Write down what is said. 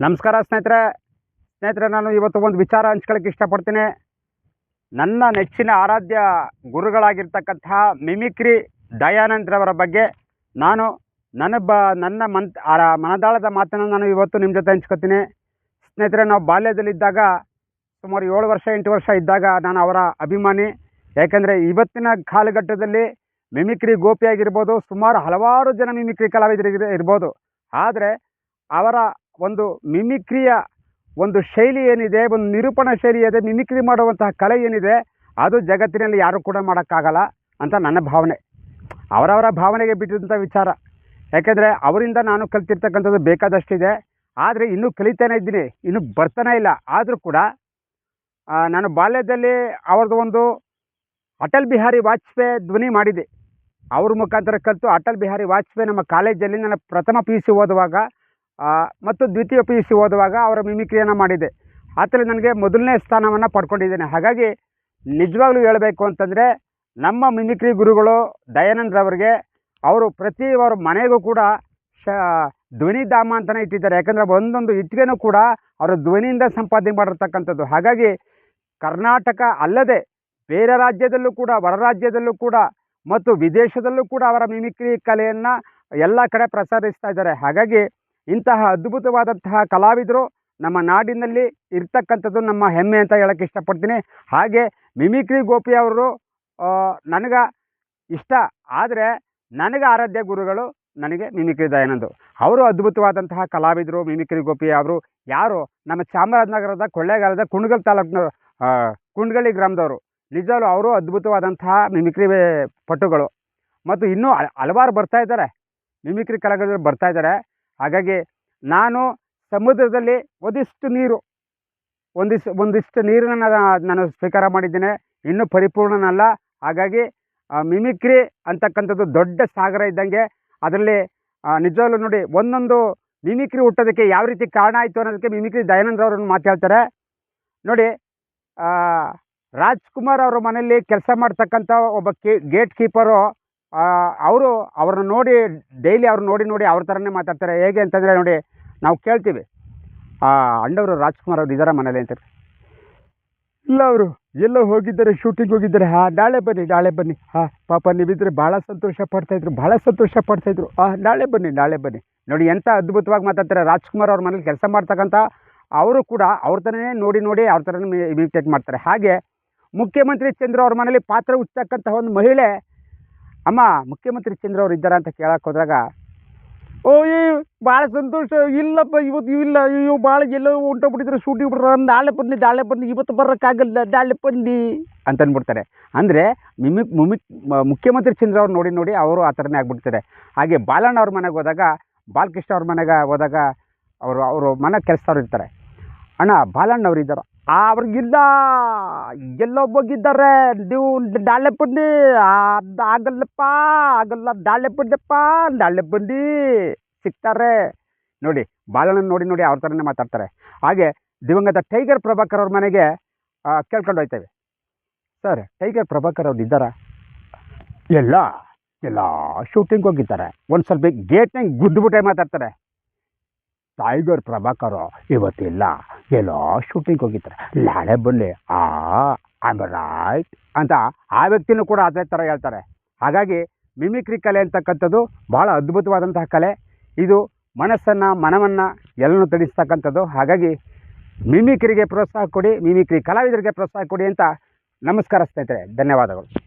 ನಮಸ್ಕಾರ ಸ್ನೇಹಿತರೆ. ಸ್ನೇಹಿತರೆ, ನಾನು ಇವತ್ತು ಒಂದು ವಿಚಾರ ಹಂಚ್ಕೊಳ್ಳೋಕೆ ಇಷ್ಟಪಡ್ತೀನಿ. ನನ್ನ ನೆಚ್ಚಿನ ಆರಾಧ್ಯ ಗುರುಗಳಾಗಿರ್ತಕ್ಕಂತಹ ಮಿಮಿಕ್ರಿ ದಯಾನಂದ್ರವರ ಬಗ್ಗೆ ನಾನು ನನ್ನ ಬ ನನ್ನ ಆ ಮನದಾಳದ ಮಾತನ್ನು ನಾನು ಇವತ್ತು ನಿಮ್ಮ ಜೊತೆ ಹಂಚ್ಕೋತೀನಿ. ಸ್ನೇಹಿತರೆ, ನಾವು ಬಾಲ್ಯದಲ್ಲಿದ್ದಾಗ, ಸುಮಾರು ಏಳು ವರ್ಷ, ಎಂಟು ವರ್ಷ ಇದ್ದಾಗ ನಾನು ಅವರ ಅಭಿಮಾನಿ. ಯಾಕೆಂದರೆ ಇವತ್ತಿನ ಕಾಲಘಟ್ಟದಲ್ಲಿ ಮಿಮಿಕ್ರಿ ಗೋಪಿ ಆಗಿರ್ಬೋದು ಸುಮಾರು ಹಲವಾರು ಜನ ಮಿಮಿಕ್ರಿ ಕಲಾವಿದರಿಗೆ ಇರ್- ಇರ್ಬೋದು. ಆದರೆ ಅವರ ಒಂದು ಮಿಮಿಕ್ರಿಯ ಒಂದು ಶೈಲಿ ಏನಿದೆ, ಒಂದು ನಿರೂಪಣಾ ಶೈಲಿ ಇದೆ, ಮಿಮಿಕ್ರಿ ಮಾಡುವಂತಹ ಕಲೆ ಏನಿದೆ, ಅದು ಜಗತ್ತಿನಲ್ಲಿ ಯಾರೂ ಕೂಡ ಮಾಡೋಕ್ಕಾಗಲ್ಲ ಅಂತ ನನ್ನ ಭಾವನೆ. ಅವರವರ ಭಾವನೆಗೆ ಬಿಟ್ಟಿದಂಥ ವಿಚಾರ. ಯಾಕೆಂದರೆ ಅವರಿಂದ ನಾನು ಕಲ್ತಿರ್ತಕ್ಕಂಥದ್ದು ಬೇಕಾದಷ್ಟಿದೆ. ಆದರೆ ಇನ್ನೂ ಕಲಿತಾನೆ ಇದ್ದೀನಿ, ಇನ್ನೂ ಬರ್ತಾನೆ ಇಲ್ಲ. ಆದರೂ ಕೂಡ ನಾನು ಬಾಲ್ಯದಲ್ಲಿ ಅವ್ರದ್ದು ಒಂದು ಅಟಲ್ ಬಿಹಾರಿ ವಾಜಪೇಯಿ ಧ್ವನಿ ಮಾಡಿದೆ. ಅವ್ರ ಮುಖಾಂತರ ಕಲಿತು ಅಟಲ್ ಬಿಹಾರಿ ವಾಜಪೇಯಿ ನಮ್ಮ ಕಾಲೇಜಲ್ಲಿ ನನ್ನ ಪ್ರಥಮ ಪಿ ಯು ಸಿ ಓದುವಾಗ ಮತ್ತು ದ್ವಿತೀಯ ಪಿ ಯು ಸಿ ಓದುವಾಗ ಅವರ ಮಿಮಿಕ್ರಿಯನ್ನು ಮಾಡಿದೆ. ಆತಲ್ಲಿ ನನಗೆ ಮೊದಲನೇ ಸ್ಥಾನವನ್ನು ಪಡ್ಕೊಂಡಿದ್ದೇನೆ. ಹಾಗಾಗಿ ನಿಜವಾಗ್ಲೂ ಹೇಳಬೇಕು ಅಂತಂದರೆ ನಮ್ಮ ಮಿಮಿಕ್ರಿ ಗುರುಗಳು ದಯಾನಂದ್ರವರಿಗೆ ಅವರು ಪ್ರತಿ ಅವರ ಮನೆಗೂ ಕೂಡ ಶ ಧ್ವನಿಧಾಮ ಅಂತಲೇ ಇಟ್ಟಿದ್ದಾರೆ. ಯಾಕಂದರೆ ಒಂದೊಂದು ಇಟ್ಟಿಗೆನೂ ಕೂಡ ಅವರ ಧ್ವನಿಯಿಂದ ಸಂಪಾದನೆ ಮಾಡಿರ್ತಕ್ಕಂಥದ್ದು. ಹಾಗಾಗಿ ಕರ್ನಾಟಕ ಅಲ್ಲದೆ ಬೇರೆ ರಾಜ್ಯದಲ್ಲೂ ಕೂಡ, ಹೊರ ರಾಜ್ಯದಲ್ಲೂ ಕೂಡ ಮತ್ತು ವಿದೇಶದಲ್ಲೂ ಕೂಡ ಅವರ ಮಿಮಿಕ್ರಿ ಕಲೆಯನ್ನು ಎಲ್ಲ ಕಡೆ ಪ್ರಸಾರಿಸ್ತಾ ಇದ್ದಾರೆ. ಹಾಗಾಗಿ ಇಂತಹ ಅದ್ಭುತವಾದಂತಹ ಕಲಾವಿದರು ನಮ್ಮ ನಾಡಿನಲ್ಲಿ ಇರ್ತಕ್ಕಂಥದ್ದು ನಮ್ಮ ಹೆಮ್ಮೆ ಅಂತ ಹೇಳಕ್ಕೆ ಇಷ್ಟಪಡ್ತೀನಿ. ಹಾಗೆ ಮಿಮಿಕ್ರಿ ಗೋಪಿ ಅವರು ನನಗೆ ಇಷ್ಟ. ಆದರೆ ನನಗೆ ಆರಾಧ್ಯ ಗುರುಗಳು ನನಗೆ ಮಿಮಿಕ್ರಿ ದಯಾನಂದು ಅವರು ಅದ್ಭುತವಾದಂತಹ ಕಲಾವಿದರು, ಮಿಮಿಕ್ರಿ ಗೋಪಿ ಅವರು. ಯಾರು? ನಮ್ಮ ಚಾಮರಾಜನಗರದ ಕೊಳ್ಳೇಗಾಲದ ಕುಣಗಲ್ ತಾಲೂಕಿನ ಕುಂಡ್ಗಳಿ ಗ್ರಾಮದವರು. ನಿಜವಾಗ್ಲೂ ಅವರು ಅದ್ಭುತವಾದಂತಹ ಮಿಮಿಕ್ರಿ ಪಟುಗಳು. ಮತ್ತು ಇನ್ನೂ ಹಲ- ಹಲವಾರು ಬರ್ತಾ ಇದ್ದಾರೆ. ಮಿಮಿಕ್ರಿ ಕಲಾವಿದರು ಬರ್ತಾ ಇದ್ದಾರೆ. ಹಾಗಾಗಿ ನಾನು ಸಮುದ್ರದಲ್ಲಿ ಒಂದಿಷ್ಟು ನೀರು ಒಂದಿಷ್ಟು ಒಂದಿಷ್ಟು ನೀರನ್ನು ನಾನು- ಸ್ವೀಕಾರ ಮಾಡಿದ್ದೇನೆ. ಇನ್ನೂ ಪರಿಪೂರ್ಣನಲ್ಲ. ಹಾಗಾಗಿ ಮಿಮಿಕ್ರಿ ಅಂತಕ್ಕಂಥದ್ದು ದೊಡ್ಡ ಸಾಗರ ಇದ್ದಂಗೆ ಅದರಲ್ಲಿ ನಿಜವಾಗ್ಲೂ ನೋಡಿ ಒಂದೊಂದು ಮಿಮಿಕ್ರಿ ಹುಟ್ಟೋದಕ್ಕೆ ಯಾವ ರೀತಿ ಕಾರಣ ಆಯಿತು ಅನ್ನೋದಕ್ಕೆ ಮಿಮಿಕ್ರಿ ದಯಾನಂದ್ರ ಅವರನ್ನು ಮಾತಾಡ್ತಾರೆ ನೋಡಿ ರಾಜ್ಕುಮಾರ್ ಅವರ ಮನೆಯಲ್ಲಿ ಕೆಲಸ ಮಾಡ್ತಕ್ಕಂಥ ಒಬ್ಬ ಕೇ, ಗೇಟ್ ಕೀಪರು ಅವರು ಅವ್ರನ್ನ ನೋಡಿ ಡೈಲಿ ಅವ್ರು ನೋಡಿ ನೋಡಿ ಅವ್ರ ಥರನೇ ಮಾತಾಡ್ತಾರೆ. ಹೇಗೆ ಅಂತಂದರೆ ನೋಡಿ ನಾವು ಕೇಳ್ತೀವಿ. ಆ, ಅಣ್ಣವರು ರಾಜ್ಕುಮಾರ್ ಅವ್ರು ಇದ್ದಾರೆ ಮನೇಲಿ ಅಂತ. ಇಲ್ಲ ಅವರು ಎಲ್ಲೋ ಹೋಗಿದ್ದಾರೆ ಶೂಟಿಂಗ್ ಹೋಗಿದ್ದಾರೆ. ಹಾಂ ನಾಳೆ ಬನ್ನಿ ನಾಳೆ ಬನ್ನಿ. ಹಾಂ ಪಾಪ ನೀವಿದ್ರೆ ಭಾಳ ಸಂತೋಷ ಪಡ್ತಾಯಿದ್ರು ಭಾಳ ಸಂತೋಷ ಪಡ್ತಾಯಿದ್ರು ಹಾಂ ನಾಳೆ ಬನ್ನಿ ನಾಳೆ ಬನ್ನಿ. ನೋಡಿ ಎಂಥ ಅದ್ಭುತವಾಗಿ ಮಾತಾಡ್ತಾರೆ ರಾಜ್ಕುಮಾರ್ ಅವ್ರ ಮನೇಲಿ ಕೆಲಸ ಮಾಡ್ತಕ್ಕಂಥ ಅವರು ಕೂಡ ಅವ್ರ ಥರನೇ ನೋಡಿ ನೋಡಿ ಅವ್ರ ಥರನೇ ಇಮಿಟೇಟ್ ಮಾಡ್ತಾರೆ. ಹಾಗೆ ಮುಖ್ಯಮಂತ್ರಿ ಚಂದ್ರ ಅವ್ರ ಮನೇಲಿ ಪಾತ್ರ ಹುಚ್ಚತಕ್ಕಂಥ ಒಂದು ಮಹಿಳೆ ಅಮ್ಮ, ಮುಖ್ಯಮಂತ್ರಿ ಚಂದ್ರ ಅವ್ರು ಇದ್ದಾರೆ ಅಂತ ಕೇಳಕ್ಕೆ ಹೋದಾಗ ಓ ಈ ಭಾಳ ಸಂತೋಷ, ಇಲ್ಲಪ್ಪ, ಇವತ್ತು ಇಲ್ಲ ಅಯ್ಯೋ ಭಾಳ ಎಲ್ಲೋ ಹೊಂಟೋಗ್ಬಿಟ್ಟಿದ್ರು ಶೂಟಿಂಗ್ ಬಿಡ್ರ ನಾಳೆ ಬನ್ನಿ ನಾಳೆ ಬನ್ನಿ ಇವತ್ತು ಬರೋಕ್ಕಾಗಲ್ಲ ನಾಳೆ ಬನ್ನಿ ಅಂತ ಅಂದ್ಬಿಡ್ತಾರೆ ಅಂದರೆ ಮಿಮಿಕ್ ಮುಮಿಕ್ ಮುಖ್ಯಮಂತ್ರಿ ಚಂದ್ರ ಅವ್ರು ನೋಡಿ ನೋಡಿ ಅವರು ಆ ಥರನೇ ಆಗ್ಬಿಡ್ತಾರೆ. ಹಾಗೆ ಬಾಲಣ್ಣ ಅವ್ರ ಮನೆಗೆ ಹೋದಾಗ, ಬಾಲಕೃಷ್ಣ ಅವ್ರ ಮನೆಗೆ ಹೋದಾಗ, ಅವರು ಅವರು ಮನೆ ಕೆಲಸದವ್ರು ಇರ್ತಾರೆ. ಅಣ್ಣ, ಬಾಲಣ್ಣ ಅವ್ರು ಅವ್ರಿಗಿಲ್ಲ. ಎಲ್ಲೋ ಹೋಗಿದ್ದಾರೆ. ನೀವು ನಾಳೆ ಬನ್ನಿ ಅದು ಆಗಲ್ಲಪ್ಪ, ಆಗಲ್ಲ ನಾಳೆ ಬನ್ನಿಪ್ಪ ನಾಳೆ ಬನ್ನಿ ಸಿಗ್ತಾರೆ. ನೋಡಿ, ಬಾಲಣ್ಣ ನೋಡಿ ನೋಡಿ, ಅವ್ರ ಥರನೇ ಮಾತಾಡ್ತಾರೆ. ಹಾಗೆ ದಿವಂಗತ ಟೈಗರ್ ಪ್ರಭಾಕರ್ ಅವ್ರ ಮನೆಗೆ ಕೇಳ್ಕೊಂಡು ಹೋಗ್ತೇವೆ ಸರ್, ಟೈಗರ್ ಪ್ರಭಾಕರ್ ಅವ್ರು ಇದ್ದಾರಾ? ಎಲ್ಲ ಎಲ್ಲ ಶೂಟಿಂಗ್ ಹೋಗಿದ್ದಾರೆ. ಒಂದು ಸ್ವಲ್ಪ ಗೇಟ್ನಾಗ ಗುದ್ದುಬಿಟ್ಟೆ ಮಾತಾಡ್ತಾರೆ. ಟೈಗರ್ ಪ್ರಭಾಕರ್ ಇವತ್ತಿಲ್ಲ. ಎಲ್ಲೋ ಶೂಟಿಂಗ್ ಹೋಗಿದ್ದಾರೆ ನಾಳೆ ಬನ್ನಿ. ಆ ಆಮ್ ರೈಟ್ ಅಂತ ಆ ವ್ಯಕ್ತಿನೂ ಕೂಡ ಅದೇ ಥರ ಹೇಳ್ತಾರೆ. ಹಾಗಾಗಿ ಮಿಮಿಕ್ರಿ ಕಲೆ ಅಂತಕ್ಕಂಥದ್ದು ಭಾಳ ಅದ್ಭುತವಾದಂತಹ ಕಲೆ. ಇದು ಮನಸ್ಸನ್ನು, ಮನವನ್ನು ಎಲ್ಲನೂ ತಡಿಸ್ತಕ್ಕಂಥದ್ದು ಹಾಗಾಗಿ ಮಿಮಿಕ್ರಿಗೆ ಪ್ರೋತ್ಸಾಹ ಕೊಡಿ ಮಿಮಿಕ್ರಿ ಕಲಾವಿದರಿಗೆ ಪ್ರೋತ್ಸಾಹ ಕೊಡಿ ಅಂತ ನಮಸ್ಕಾರ ಸ್ನೇಹಿತರೆ ಧನ್ಯವಾದಗಳು.